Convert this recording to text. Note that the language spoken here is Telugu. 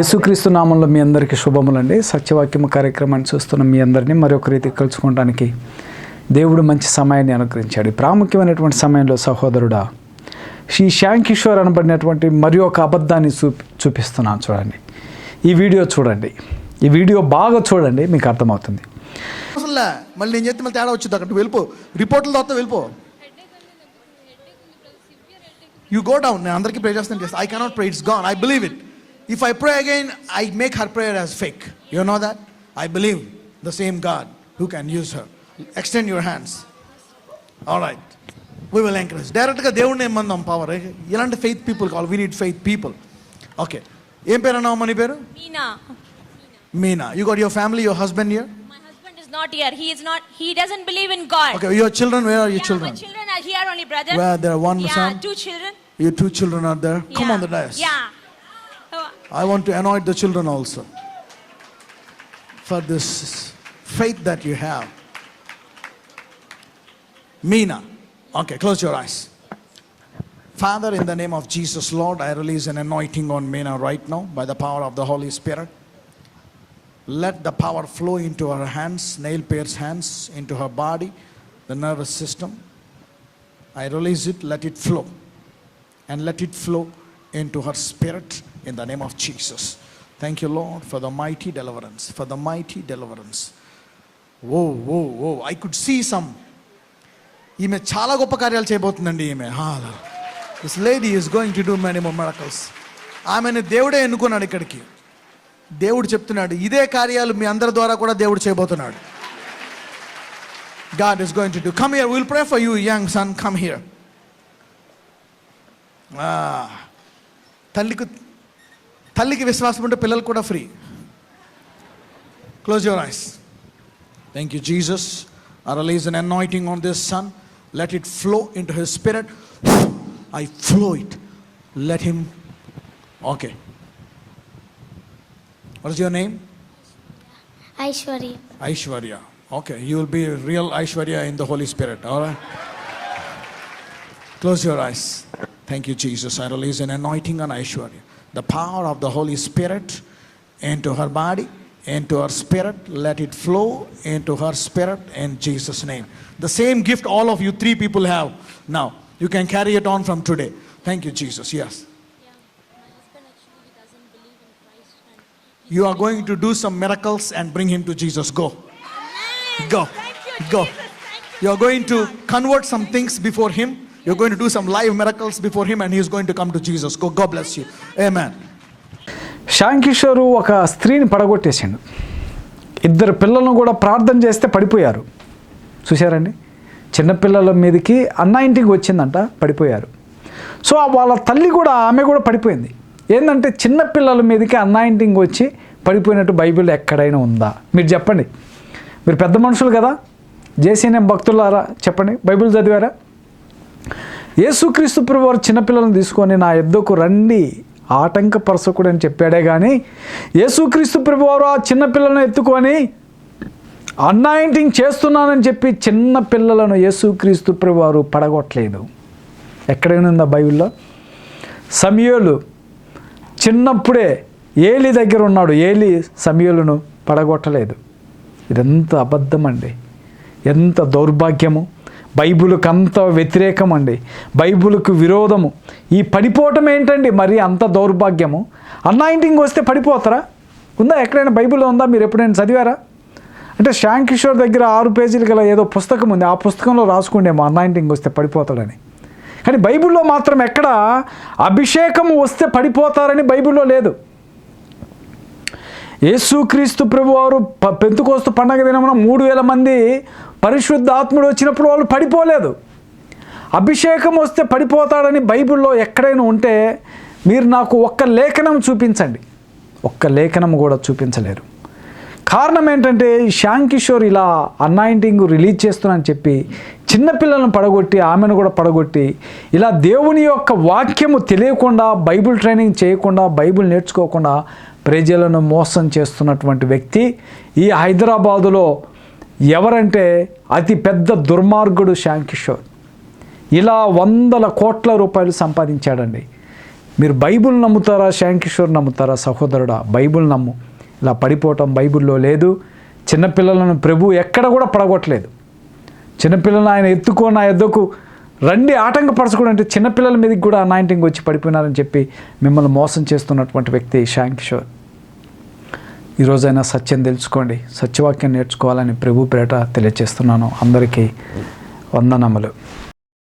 యేసుక్రీస్తు నామంలో మీ అందరికీ శుభములండి. సత్యవాక్యము కార్యక్రమాన్ని చూస్తున్న మీ అందరినీ మరొక రీతి కలుసుకోవడానికి దేవుడు మంచి సమయాన్ని అనుగ్రహించాడు. ప్రాముఖ్యమైనటువంటి సమయంలో సహోదరుడా శ్రీ శ్యామ్ కిషోర్ అనబడినటువంటి మరి ఒక అబద్ధాన్ని చూపి చూపిస్తున్నాను చూడండి. ఈ వీడియో చూడండి. ఈ వీడియో బాగా చూడండి మీకు అర్థమవుతుంది. అసలు మళ్ళీ నేను చెప్తే మళ్ళీ తేడా వచ్చింది. అక్కడ వెళ్ళిపో. రిపోర్ట్ల తర్వాత వెళ్ళిపో. యూ గో డౌన్ నేను అందరికీ ప్రే చేస్తాను. I cannot pray it's gone I believe it If I pray again I make her prayer as fake you know that I believe the same God who can use her extend your hands all right we will encourage డైరెక్ట్గా దేవుడిని ఏమందాం పవర్ ఇలాంటి ఫెయిత్ పీపుల్ కావాలి we need faith people okay ఏం పేరు అన్నావు మన పేరు Meena, Meena you got your family your husband year my husband is not here. He is not. He doesn't believe in God. Okay your children where are your Yeah, children my children are here only, brother. Where there are one yeah, son? two children. Your two children are there. Come yeah. on the dais. Yeah. I want to anoint the children also for this faith that you have. Mina. Okay, close your eyes. Father, in the name of Jesus, Lord, I release an anointing on Mina right now by the power of the Holy Spirit. Let the power flow into her hands, nail pierce hands, into her body, the nervous system. I release it, let it flow. And let it flow into her spirit in the name of Jesus. Thank you, Lord, for the mighty deliverance, for the mighty deliverance. Whoa, whoa, whoa. I could see some. ఈమె చాలా గొప్ప కార్యాలు చేయబోతుందండి ఈమె. This lady is going to do many more miracles ఆమెను దేవుడే ఎన్నుకున్నాడు ఇక్కడికి. దేవుడు చెప్తున్నాడు ఇదే కార్యాలు మీ అందరి ద్వారా కూడా దేవుడు చేయబోతున్నాడు. God is going to do come here will pray for you young son come here తల్లికి తల్లికి విశ్వాసం ఉంటే పిల్లలు కూడా free close your eyes thank you Jesus I release an anointing on this son. Let it flow into his spirit. I flow it. Let him. Okay. What is your name? Aishwarya. Aishwarya. Okay. You will be real Aishwarya in the Holy Spirit. All right. Close your eyes. Thank you, Jesus. I release an anointing on Aishwarya. The power of the Holy Spirit into her body, into her spirit. Let it flow into her spirit in Jesus' name. The same gift all of you three people have now. You can carry it on from today. Thank you, Jesus. Yes. You are going to do some miracles and bring him to Jesus. Go. Go. Go. You are going to convert some things before him. You're going to do some live miracles before him, and he is going to come to Jesus. Go. God bless you. Amen. Shyam Kishore ఒక స్త్రీని పడగొట్టేసిండు ఇద్దరు పిల్లలను కూడా ప్రార్థన చేస్తే పడిపోయారు చూశారండి చిన్నపిల్లల మీదకి అన్నాయింటికి వచ్చిందంట పడిపోయారు సో వాళ్ళ తల్లి కూడా ఆమె కూడా పడిపోయింది ఏంటంటే చిన్నపిల్లల మీదకి అన్నాయింటింగ్ వచ్చి పడిపోయినట్టు బైబిల్ ఎక్కడైనా ఉందా మీరు చెప్పండి మీరు పెద్ద మనుషులు కదా జేసీనే భక్తులారా చెప్పండి బైబిల్ చదివారా యేసుక్రీస్తు ప్రభు వారు చిన్నపిల్లలను తీసుకొని నా ఎద్దుకు రండి ఆటంకపరచకుడు అని చెప్పాడే కానీ యేసుక్రీస్తు ప్రభు వారు ఆ చిన్నపిల్లలను ఎత్తుకొని అన్నాయింటింగ్ చేస్తున్నానని చెప్పి చిన్న పిల్లలను యేసుక్రీస్తు ప్రభు వారు పడగొట్టలేదు. ఎక్కడైనా ఉందా బైబిల్లో? సమయోలు చిన్నప్పుడే ఏలి దగ్గర ఉన్నాడు. ఏలి సమయోలను పడగొట్టలేదు. ఇదంత అబద్ధం అండి ఎంత దౌర్భాగ్యము. బైబిల్కి అంత వ్యతిరేకం అండి. బైబిల్కు విరోధము. ఈ పడిపోవటం ఏంటండి మరి అంత దౌర్భాగ్యము? అన్నాయింటింగ్ వస్తే పడిపోతారా? ఉందా? ఎక్కడైనా బైబిల్లో ఉందా? మీరు ఎప్పుడైనా చదివారా? అంటే శ్యామ్ కిషోర్ దగ్గర ఆరు పేజీలు గల ఏదో పుస్తకం ఉంది. ఆ పుస్తకంలో రాసుకుండేమో అన్నాయింటింగ్ వస్తే పడిపోతాడని. కానీ బైబిల్లో మాత్రం ఎక్కడ అభిషేకం వస్తే పడిపోతారని బైబిల్లో లేదు. యేసుక్రీస్తు ప్రభువారు ప పెంతుకోస్తు పండగ దినమున మూడు వేల మంది పరిశుద్ధ ఆత్ముడు వచ్చినప్పుడు వాళ్ళు పడిపోలేదు. అభిషేకం వస్తే పడిపోతాడని బైబిల్లో ఎక్కడైనా ఉంటే మీరు నాకు ఒక్క లేఖనం చూపించండి. ఒక్క లేఖనం కూడా చూపించలేరు. కారణం ఏంటంటే శ్యామ్ కిషోర్ ఇలా అన్నాయింటింగ్ రిలీజ్ చేస్తున్నానని చెప్పి చిన్నపిల్లలను పడగొట్టి ఆమెను కూడా పడగొట్టి ఇలా దేవుని యొక్క వాక్యము తెలియకుండా బైబిల్ ట్రైనింగ్ చేయకుండా బైబిల్ నేర్చుకోకుండా ప్రజలను మోసం చేస్తున్నటువంటి వ్యక్తి ఈ హైదరాబాదులో ఎవరంటే అతి పెద్ద దుర్మార్గుడు శ్యామ్ కిషోర్ ఇలా వందల కోట్ల రూపాయలు సంపాదించాడండి. మీరు బైబుల్ నమ్ముతారా శాంకిషోర్ నమ్ముతారా? సహోదరుడా బైబుల్ నమ్ము. ఇలా పడిపోవటం బైబిల్లో లేదు. చిన్నపిల్లలను ప్రభు ఎక్కడ కూడా పడగొట్టలేదు. చిన్నపిల్లలను ఆయన ఎత్తుకో నా ఎద్దకు రండి ఆటంకపరచకూడదు అంటే చిన్నపిల్లల మీదకి కూడా అనాయింటింగ్ వచ్చి పడిపోయినారని చెప్పి మిమ్మల్ని మోసం చేస్తున్నటువంటి వ్యక్తి శాంక్ కిషోర్ ఈరోజైనా సత్యం తెలుసుకోండి. సత్యవాక్యం నేర్చుకోవాలని ప్రభు పేట తెలియజేస్తున్నాను అందరికీ వందనములు.